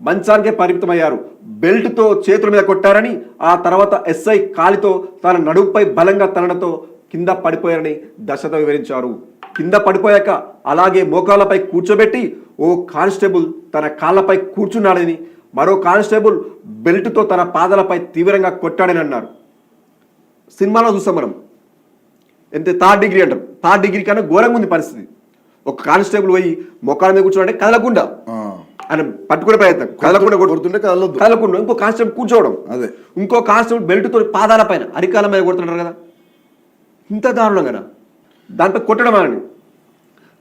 మంచానికే పరిమితమయ్యారు. బెల్ట్తో చేతుల మీద కొట్టారని ఆ తర్వాత ఎస్ఐ కాలితో తన నడుముపై బలంగా తనడంతో కింద పడిపోయారని దశతో వివరించారు. కింద పడిపోయాక అలాగే మోకాళ్ళపై కూర్చోబెట్టి ఓ కానిస్టేబుల్ తన కాళ్ళపై కూర్చున్నాడని మరో కానిస్టేబుల్ బెల్ట్తో తన పాదాలపై తీవ్రంగా కొట్టాడని అన్నారు. సినిమాలో చూస్తాం మనం. ఎంత థర్డ్ డిగ్రీ అంటాం. థర్డ్ డిగ్రీ కన్నా ఘోరంగా ఉంది పరిస్థితి. ఒక కానిస్టేబుల్ పోయి మొక్కల మీద కూర్చోడంటే కదలకుండా. ఆయన పట్టుకునే ప్రయత్నం. కదలకుండా కొడుతుంటే కదలొద్దు. కదలకుండా ఇంకో కానిస్టేబుల్ కూర్చోవడం. అదే. ఇంకో కానిస్టేబుల్ బెల్ట్తో పాదాల పైన అరికాల మీద కొడుతున్నారు కదా. ఇంత దారుణం కదా దాంతో కొట్టడం అని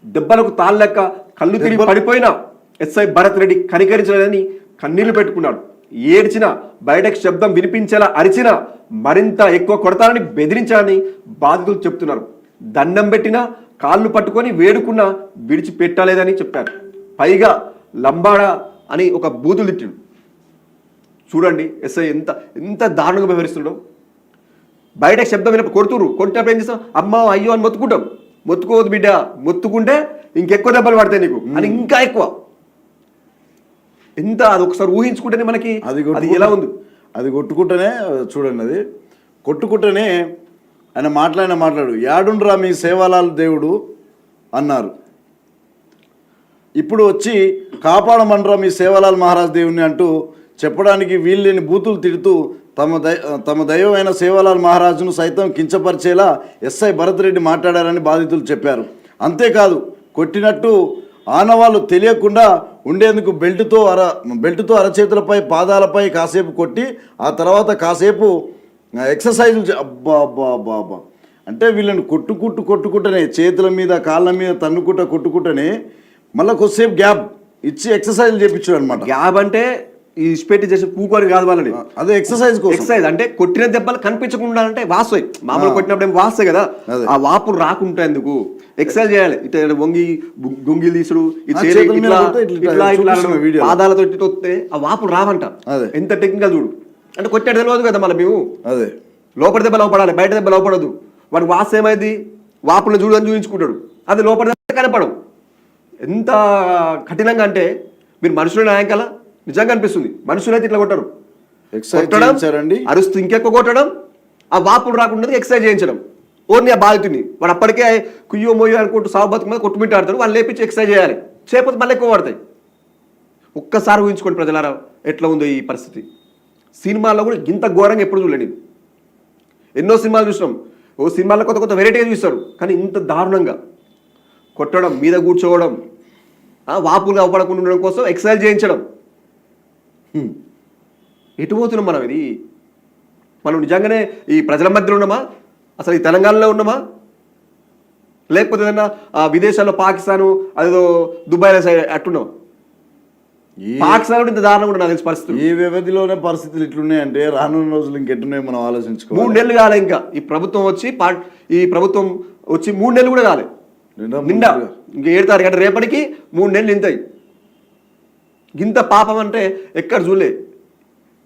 దెబ్బలకు తాళ్ళెక్క కళ్ళు తిరిగి పడిపోయినా ఎస్ఐ భరత్ రెడ్డి కనికరించలేదని కన్నీళ్ళు పెట్టుకున్నాడు. ఏడ్చిన బయటకు శబ్దం వినిపించేలా అరిచినా మరింత ఎక్కువ కొడతారని బెదిరించాలని బాధితులు చెప్తున్నారు. దండం పెట్టినా కాళ్ళు పట్టుకొని వేడుకున్నా విడిచిపెట్టలేదని చెప్పారు. పైగా లంబాడా అని ఒక బూతులు తిట్టిండు. చూడండి ఎస్ఐ ఎంత ఎంత దారుణంగా వ్యవహరిస్తున్నాడు బయట శబ్దం వినప్పుడు కొడుతురు కొట్టినప్పుడు ఏం చేస్తాం? అమ్మ అయ్యో అని మొత్తుకుంటాం. మొత్తుకోవద్దు బిడ్డ. మొత్తుకుంటే ఇంకెక్కువ దెబ్బలు పడతాయి నీకు. అని ఇంకా ఎక్కువ. ఎంత అది ఒకసారి ఊహించుకుంటేనే మనకి అది అది ఎలా ఉంది? అది కొట్టుకుంటేనే చూడండి అది. కొట్టుకుంటేనే ఆయన మాట్లాడిన మాట్లాడు. యాడుండ్రా మీ సేవాలాల్ దేవుడు? అన్నారు. ఇప్పుడు వచ్చి కాపాడమనరా మీ సేవలాల్ మహారాజ్ దేవుని అంటూ చెప్పడానికి వీళ్ళని బూతులు తిడుతూ తమ దై తమ దైవమైన సేవలాల్ మహారాజును సైతం కించపరిచేలా ఎస్ఐ భరత్ రెడ్డి మాట్లాడారని బాధితులు చెప్పారు. అంతేకాదు కొట్టినట్టు ఆనవాళ్ళు తెలియకుండా ఉండేందుకు బెల్ట్తో అర బెల్ట్తో అరచేతులపై పాదాలపై కాసేపు కొట్టి ఆ తర్వాత కాసేపు ఎక్సర్సైజులు చే- అబ్బా. అంటే వీళ్ళని కొట్టుకుంటూ కొట్టుకుంటూనే చేతుల మీద కాళ్ళ మీద తన్నుకుంటా కొట్టుకుంటూనే మళ్ళీ కొద్దిసేపు గ్యాప్ ఇచ్చి ఎక్సర్సైజ్ చేయించాడు అనమాట గ్యాబ్ అంటే ఈ ఇస్పెట్టి చేసే పూకొని కాదు వాళ్ళని. అదే ఎక్సర్సైజ్ కోసం. ఎక్సైజ్ అంటే కొట్టిన దెబ్బలు కనిపించకుండా అంటే వాస్తాయి మామూలు కొట్టినప్పుడు ఏం వాస్తాయి కదా. ఆ వాపులు రాకుండా ఎందుకు? ఎక్సైజ్ చేయాలి. ఇట్లా వంగి గుంగిలు తీసుడు. పాదాలతో తొక్కితే ఆ వాపులు రావంట. ఎంత టెక్నికల్ చూడు. అంటే కొట్టాడు తెలియదు కదా మళ్ళీ మేము. అదే. లోపల దెబ్బ లోపడాలి బయట దెబ్బ లోపడదు. వాడు వాస్ ఏమైంది వాపులను చూడని చూపించుకుంటాడు. అది లోపల దెబ్బ కనపడవు. ఎంత కఠినంగా అంటే మీరు మనుషుల నాయకాల నిజంగా అనిపిస్తుంది. మనుషులైతే ఇట్లా కొట్టరు. కొట్టడం అరుస్తూ ఇంకెక్కువ కొట్టడం ఆ వాపులు రాకుండా ఎక్సర్సైజ్ చేయించడం. ఓన్లీ ఆ బాధితుని వాడు అప్పటికే కుయ్యో మొయ్యో అనుకుంటూ సాగు బతుకు మీద కొట్టుమిట్టాడతాడు వాళ్ళు లేపించి ఎక్సర్సైజ్ చేయాలి. చేయకపోతే మళ్ళీ ఎక్కువ పడతాయి. ఒక్కసారి ఊహించుకోండి ప్రజలారా ఎట్లా ఉందో ఈ పరిస్థితి. సినిమాల్లో కూడా ఇంత ఘోరంగా ఎప్పుడు చూడలేదు నేను. ఎన్నో సినిమాలు చూసినాం. ఓ సినిమాల్లో కొత్త కొత్త వెరైటీగా చూస్తారు. కానీ ఇంత దారుణంగా కొట్టడం మీద కూర్చోవడం వాపులు అవపడకుండా ఉండడం కోసం ఎక్సర్సైజ్ చేయించడం. ఎటు పోతున్నాం మనం ఇది? మనం నిజంగానే ఈ ప్రజల మధ్యలో ఉన్నామా? అసలు ఈ తెలంగాణలో ఉన్నామా? లేకపోతే ఏదన్నా ఆ, విదేశాల్లో పాకిస్తాను అదేదో దుబాయ్లో సైడ్ అట్టున్నాం. ఈ పాకిస్తాన్ ఇంత దారుణంగా కూడా నాకు తెలిసి పరిస్థితులు. ఈ వ్యవధిలోనే పరిస్థితులు ఇట్లున్నాయంటే రానున్న రోజులు ఇంకెట్టున్నాయి మనం మూడు ఆలోచించుకోవాలి నెలలు కాలే ఇంకా. ఈ ప్రభుత్వం వచ్చి ఈ ప్రభుత్వం వచ్చి మూడు నెలలు కూడా కాలే. నిండా. ఇంక ఏడు తారీఖు అంటే రేపటికి మూడు నెలలు ఇంతాయి. ఇంత పాపం అంటే ఎక్కడ చూడలే.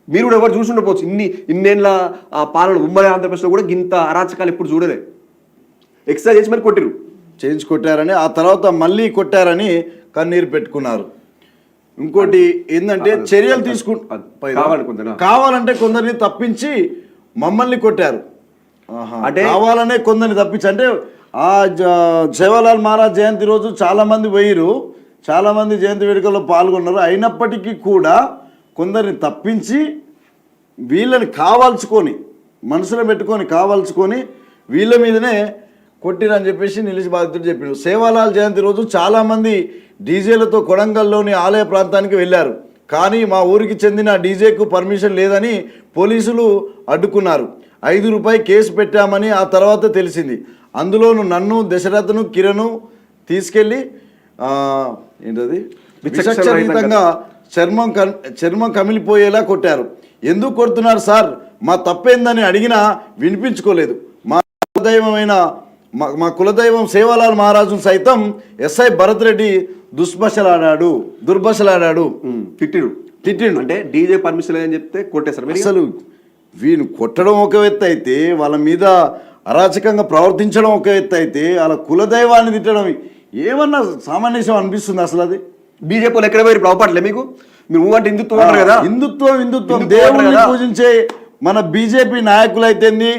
మీరు కూడా ఎవరు చూసి ఉండకపోవచ్చు ఇన్ని ఇన్నేళ్ళ ఆ పాలన ఉమ్మడి ఆంధ్రప్రదేశ్లో కూడా ఇంత అరాచకాలు ఎప్పుడు చూడలే. ఎక్సర్సైజ్ చేసి మరి కొట్టిరు చేయించి కొట్టారని ఆ తర్వాత మళ్ళీ కొట్టారని కన్నీరు పెట్టుకున్నారు. ఇంకోటి ఏంటంటే చర్యలు తీసుకు అది కావాలి కొందరు. కావాలంటే కొందరిని తప్పించి మమ్మల్ని కొట్టారు. ఆహా. అంటే- కావాలనే కొందరిని తప్పించి అంటే ఆ జ- జవహర్లాల్ మహారాజ్ జయంతి రోజు చాలామంది పోయిరు చాలామంది జయంతి వేడుకల్లో పాల్గొన్నారు. అయినప్పటికీ కూడా కొందరిని తప్పించి వీళ్ళని కావాల్చుకొని మనసులో పెట్టుకొని కావాల్చుకొని వీళ్ళ మీదనే కొట్టిరని చెప్పేసి నిలిచి బాధితుడు చెప్పాడు సేవాలాల్ జయంతి రోజు చాలామంది డీజేలతో కొడంగల్లోని ఆలయ ప్రాంతానికి వెళ్ళారు. కానీ మా ఊరికి చెందిన డీజేకు పర్మిషన్ లేదని పోలీసులు అడ్డుకున్నారు. ఐదు రూపాయి కేసు పెట్టామని ఆ తర్వాత తెలిసింది. అందులోను నన్ను దశరథను కిరణు తీసుకెళ్ళి ఏంటది? విచక్షణరహితంగా చర్మం కన్- చర్మం కమిలిపోయేలా కొట్టారు. ఎందుకు కొడుతున్నారు సార్? మా తప్పేందని అడిగినా వినిపించుకోలేదు. మా కులదైవమైన మా మా కులదైవం సేవాలాల్ మహారాజును సైతం ఎస్ఐ భరత్ రెడ్డి దుష్భషలాడాడు దుర్భషలాడాడు. తిట్టిరు తిట్టిండు. అంటే డీజే పర్మిషన్ అని చెప్తే కొట్టేశారు అసలు వీళ్ళు కొట్టడం ఒక ఎత్తు అయితే వాళ్ళ మీద అరాచకంగా ప్రవర్తించడం ఒక ఎత్తు అయితే వాళ్ళ కులదైవాన్ని తిట్టడం ఏమన్నా సామాన్యం అనిపిస్తుంది అసలు అది? బీజేపీ వాళ్ళు ఎక్కడ పోయి అవపడలే మీకు? మీరు అంటే హిందుత్వం అంటారు కదా. హిందుత్వం హిందుత్వం. కదా. పూజించే మన బీజేపీ నాయకులు అయితేంది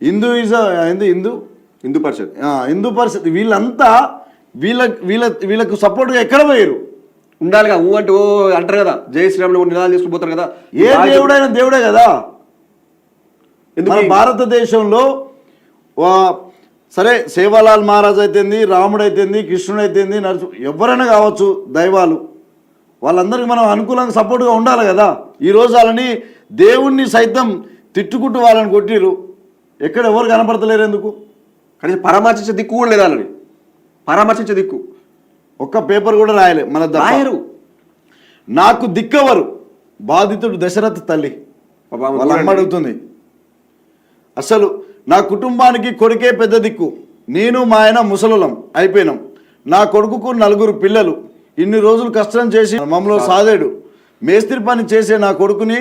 హిందూయిజం ఏంది హిందూ? హిందూ పరిషత్. ఆ, హిందూ పరిస్థితి వీళ్ళంతా వీళ్ళ వీళ్ళ వీళ్ళకు సపోర్ట్గా ఎక్కడ పోయారు ఉండాలిగా. ఊ అంటే ఓ అంటారు కదా. జై శ్రీరాములు నినాదాలు తీసుకుపోతారు కదా. ఏ దేవుడైనా దేవుడే కదా. ఎందుకు? భారతదేశంలో సరే సేవాలాల్ మహారాజ్ అయితేంది రాముడు అయితేంది కృష్ణుడు అయితేంది నరసు ఎవరైనా కావచ్చు దైవాలు. వాళ్ళందరికీ మనం అనుకూలంగా సపోర్ట్గా ఉండాలి కదా. ఈరోజు వాళ్ళని దేవుణ్ణి సైతం తిట్టుకుంటూ వాళ్ళని కొట్టిరు ఎక్కడ ఎవరు కనపడతలేరు ఎందుకు? కనీసం పరామర్శించే దిక్కు కూడా లేదా వాళ్ళని పరామర్శించే దిక్కు. ఒక్క పేపర్ కూడా రాయలే మన. రాయరు. నాకు దిక్కవరు. బాధితుడు దశరథ తల్లి. వాళ్ళ అమ్మ. అడుగుతుంది. అసలు నా కుటుంబానికి కొడుకే పెద్ద దిక్కు. నేను మా ఆయన ముసలులం అయిపోయినాం. నా కొడుకుకు నలుగురు పిల్లలు. ఇన్ని రోజులు కష్టం చేసి మమ్మల్ని సాదాడు మేస్త్రి పని చేసే నా కొడుకుని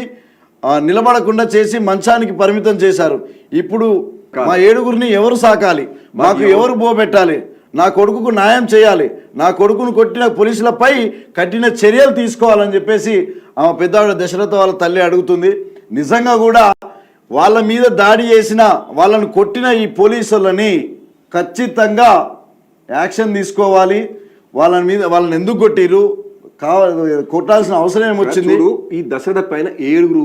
నిలబడకుండా చేసి మంచానికి పరిమితం చేశారు. ఇప్పుడు మా ఏడుగురిని ఎవరు సాకాలి? మాకు ఎవరు బోబెట్టాలి? నా కొడుకుకు న్యాయం చేయాలి. నా కొడుకును కొట్టిన పోలీసులపై కఠిన చర్యలు తీసుకోవాలని చెప్పేసి ఆమె పెద్దావిడ దశరథ వాళ్ళ తల్లి అడుగుతుంది. నిజంగా కూడా వాళ్ళ మీద దాడి చేసిన వాళ్ళని కొట్టిన ఈ పోలీసులని ఖచ్చితంగా యాక్షన్ తీసుకోవాలి. వాళ్ళని మీద వాళ్ళని ఎందుకు కొట్టిరు కావాలి కొట్టాల్సిన అవసరం ఏమొచ్చింది ఈ దశరథ పైన ఏడుగురు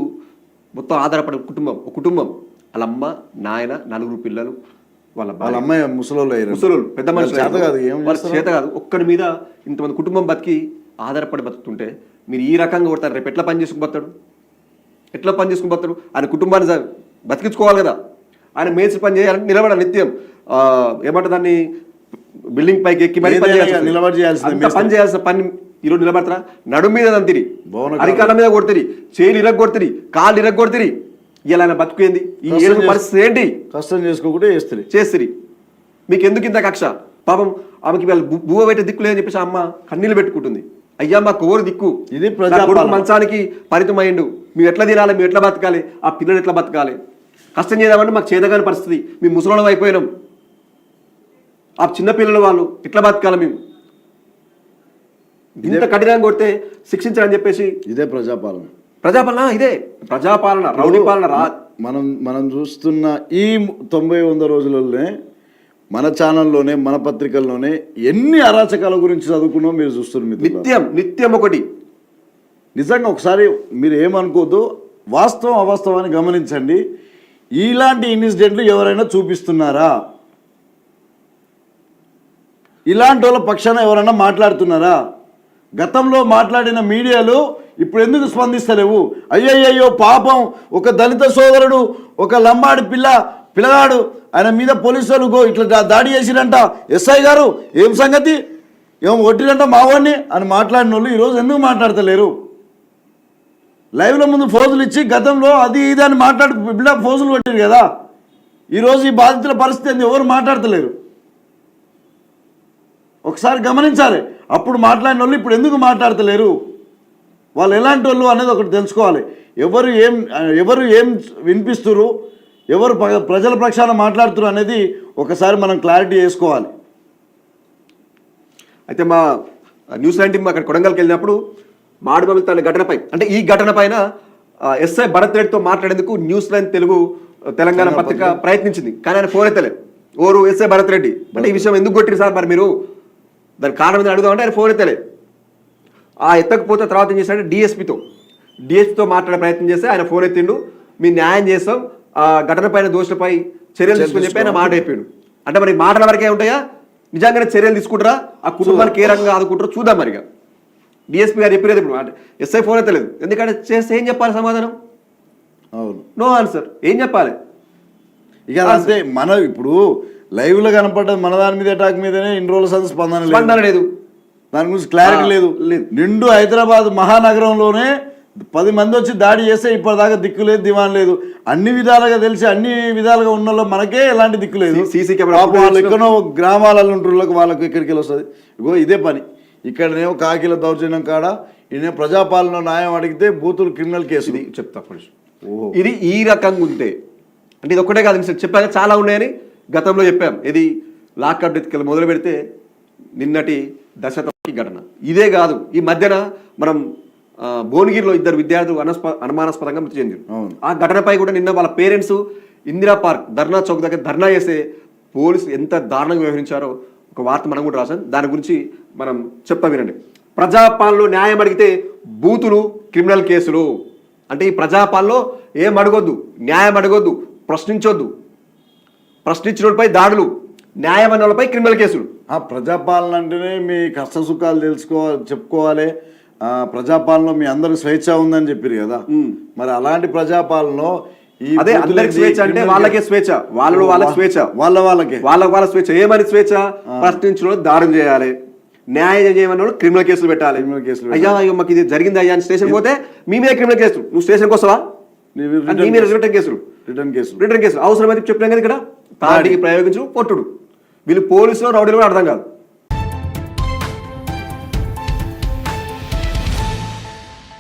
మొత్తం ఆధారపడే కుటుంబం ఒక కుటుంబం. వాళ్ళ అమ్మ నాయన నలుగురు పిల్లలు వాళ్ళ వాళ్ళ అమ్మాయి ముసలోళ్ళు ముసలోళ్ళు పెద్ద మనుషులు చేత కాదు వాళ్ళ? చేత కాదు. ఒక్కడి మీద ఇంతమంది కుటుంబం బతికి ఆధారపడి బతుకుతుంటే మీరు ఈ రకంగా కొడతారు రేపు ఎట్లా పని ఎట్లా పని చేసుకుని బతాడు ఆయన కుటుంబాన్ని బతికించుకోవాలి కదా. ఆయన మేసి పని చేయాలంటే నిలబడాలి నిత్యం. ఆ, ఏమంటారు దాన్ని? బిల్డింగ్ పైకి ఎక్కి మరి పని ఏదైనా చేయాల్సి నిలబడి చేయాల్సిందే అంత పని చేయాల్సిన పని ఈరోజు నిలబడతారా? నడుము మీద దంతిరి. అరికాళ్ళ మీద కొడుతుంది చేలు ఇరగ కొడుతుంది కాళ్ళు ఇరగ కొడుతుంది ఇలా ఆయన బతుకుయింది ఈ ఏడు పరిస్థితి ఏంటి? కష్టం చేసుకోకుండా చేస్తుంది చేసిరి మీకు ఎందుకు ఇంత కక్ష? పాపం ఆమెకి వీళ్ళు బువ్వ పెట్టే దిక్కు లేదని చెప్పేసి అమ్మ కన్నీళ్ళు పెట్టుకుంటుంది. అయ్యా మా కోరు దిక్కు. ఇది మంచానికి పరితమైండు మేము ఎట్లా తినాలి మేము ఎట్లా బతకాలి ఆ పిల్లలు ఎట్లా బతకాలి? కష్టం చేద్దామంటే మాకు చేదగాని పరిస్థితి. మేము ముసలోళ్ళం అయిపోయినాం. ఆ చిన్న పిల్లలు వాళ్ళు ఎట్లా బతకాలి మేము? ఇంత కఠినంగా కొడితే శిక్షించాలని చెప్పేసి ఇదే ప్రజాపాలన. ప్రజాపాలన ఇదే. ప్రజాపాలన రౌడీ పాలన రా మనం మనం చూస్తున్న ఈ తొంభై వంద రోజులలోనే మన ఛానల్లోనే మన పత్రికల్లోనే ఎన్ని అరాచకాల గురించి చదువుకున్నాం మీరు చూస్తున్నారు. నిత్యం నిత్యం ఒకటి. నిజంగా ఒకసారి మీరు ఏమనుకోద్దు వాస్తవం అవాస్తవాన్ని గమనించండి. ఇలాంటి ఇన్సిడెంట్లు ఎవరైనా చూపిస్తున్నారా? ఇలాంటి వాళ్ళ పక్షాన ఎవరైనా మాట్లాడుతున్నారా? గతంలో మాట్లాడిన మీడియాలు ఇప్పుడు ఎందుకు స్పందిస్తలేవు? అయ్యయ్యో పాపం ఒక దళిత సోదరుడు ఒక లంబాడి పిల్ల పిల్లగాడు ఆయన మీద పోలీసులు గో ఇట్లా దాడి చేసిరంట. ఎస్ఐ గారు ఏం సంగతి? ఏం కొట్టిరంట మావాడిని అని మాట్లాడిన వాళ్ళు ఈరోజు ఎందుకు మాట్లాడతలేరు? లైవ్లో ముందు ఫోజులు ఇచ్చి గతంలో అది ఇది అని మాట్లాడు బిల్డప్ ఫోజులు కొట్టారు కదా. ఈరోజు ఈ బాధితుల పరిస్థితి ఎవరు మాట్లాడతలేరు. ఒకసారి గమనించాలి. అప్పుడు మాట్లాడిన వాళ్ళు ఇప్పుడు ఎందుకు మాట్లాడతలేరు? వాళ్ళు ఎలాంటి వాళ్ళు అనేది ఒకటి తెలుసుకోవాలి. ఎవరు ఏం ఎవరు ఏం వినిపిస్తురు? ఎవరు ప్రజల పక్షాన మాట్లాడుతురు అనేది ఒకసారి మనం క్లారిటీ చేసుకోవాలి. అయితే మా న్యూస్ లైన్ టీం అక్కడ కొడంగల్కి వెళ్ళినప్పుడు మాడుమల్లి తన ఘటనపై అంటే ఈ ఘటన పైన ఆ, ఎస్ఐ భరత్ రెడ్డితో మాట్లాడేందుకు న్యూస్ లైన్ తెలుగు తెలంగాణ పత్రిక ప్రయత్నించింది. కానీ ఆయన ఫోన్ ఎత్తలే ఓరు ఎస్ఐ భరత్ రెడ్డి అంటే ఈ విషయం ఎందుకు కొట్టిరు సార్ మరి మీరు? దాని కారణం ఏందని అడుగుదామంటే ఆయన ఫోన్ ఎత్తలే. ఆ ఎత్తకపోతే తర్వాత ఏం చేశాడంటే డిఎస్పితో డిఎస్పితో మాట్లాడే ప్రయత్నం చేస్తే ఆయన ఫోన్ ఎత్తిండు. మీ న్యాయం చేస్తాం. ఆ ఘటన పైన దోషులపై చర్యలు తీసుకుని చెప్పి ఆయన మాట అయిపోయాడు. అంటే మరి మాటల వరకే ఉంటాయా? నిజంగానే చర్యలు తీసుకుంటారా? ఆ కుటుంబానికి ఏ రకంగా ఆదుకుంటారో చూద్దాం మరిగా. డిఎస్పీ గారు చెప్పలేదు ఇప్పుడు అంటే ఎస్ఐ ఫోన్ ఎత్తలేదు ఎందుకంటే చేస్తే ఏం చెప్పాలి సమాధానం? అవును. నో ఆన్సర్ ఏం చెప్పాలి? ఇక అంతే మన ఇప్పుడు లైవ్లో కనపడ్డది మన దాని మీద అటాక్ మీదనే ఇన్ని రోజుల సంది స్పందన స్పందన లేదు. దాని గురించి క్లారిటీ లేదు. లేదు. నిండు హైదరాబాద్ మహానగరంలోనే పది మంది వచ్చి దాడి చేస్తే ఇప్పటిదాకా దిక్కు లేదు దివాన్ లేదు. అన్ని విధాలుగా తెలిసి అన్ని విధాలుగా ఉన్న మనకే ఎలాంటి దిక్కు లేదు. సీసీ కెమెరా వాళ్ళు ఎక్కడో గ్రామాలలో ఉంటున్న వాళ్ళకి ఇక్కడికి వెళ్ళి వస్తుంది. ఇగో ఇదే పని. ఇక్కడనేమో కాకిల దౌర్జన్యం కాడ? ఈయన ప్రజాపాలన న్యాయం అడిగితే బూతులు క్రిమినల్ కేసు ఇది చెప్తా ఫస్ట్ ఇది ఈ రకంగా ఉంటే అంటే ఇది ఒక్కటే కాదు నేను చెప్పాక చాలా ఉన్నాయని గతంలో చెప్పాం. ఇది లాకప్ డెత్ మొదలు పెడితే నిన్నటి దశ ఈ ఘటన. ఇదే కాదు ఈ మధ్యన మనం భువనగిరిలో ఇద్దరు విద్యార్థులు అనస్ప అనుమానాస్పదంగా మృతి చెందారు. ఆ ఘటనపై కూడా నిన్న వాళ్ళ పేరెంట్స్ ఇందిరా పార్క్ ధర్నా చౌక్ దగ్గర ధర్నా చేస్తే పోలీసులు ఎంత దారుణంగా వ్యవహరించారో ఒక వార్త మనం కూడా రాసాం దాని గురించి మనం చెప్తా వినండి. ప్రజాపాలనలో న్యాయం అడిగితే బూతులు క్రిమినల్ కేసులు. అంటే ఈ ప్రజాపాలనలో ఏం అడగొద్దు? న్యాయం అడగొద్దు. ప్రశ్నించొద్దు. ప్రశ్నించిన వాళ్ళపై దాడులు. న్యాయం అన్న వాళ్ళపై క్రిమినల్ కేసులు. ఆ ప్రజాపాలన అంటేనే మీ కష్ట సుఖాలు తెలుసుకోవాలి చెప్పుకోవాలి. ప్రజాపాలనలో మీ అందరికి స్వేచ్ఛ ఉందని చెప్పారు కదా. మరి అలాంటి ప్రజాపాలనలో అదే అందరికి స్వేచ్ఛ అంటే వాళ్ళకే స్వేచ్ఛ. వాళ్ళు వాళ్ళకి స్వేచ్ఛ. వాళ్ళ వాళ్ళకే. వాళ్ళ వాళ్ళ స్వేచ్ఛ. ఏమని స్వేచ్ఛ? ప్రశ్నించిన దాడులు చేయాలి. న్యాయం చేయమన్న వాళ్ళు క్రిమినల్ కేసులు పెట్టాలి. క్రిమినల్ కేసులు అయ్యా అయ్యో మాకు ఇది జరిగింది అయ్యా అని స్టేషన్ పోతే మీ మీద క్రిమినల్ కేసు. నువ్వు స్టేషన్కి వస్తావా? నీ అంటే నీ మీద రిటర్న్ కేసులు. రిటర్న్ కేసు రిటర్న్ కేసులు. అవసరమైతే చెప్పినాం కదా ఇక్కడ. తాటికి ప్రయోగించు కొట్టుడు. వీళ్ళు పోలీసులు రౌడీలు కూడా అర్థం కాదు.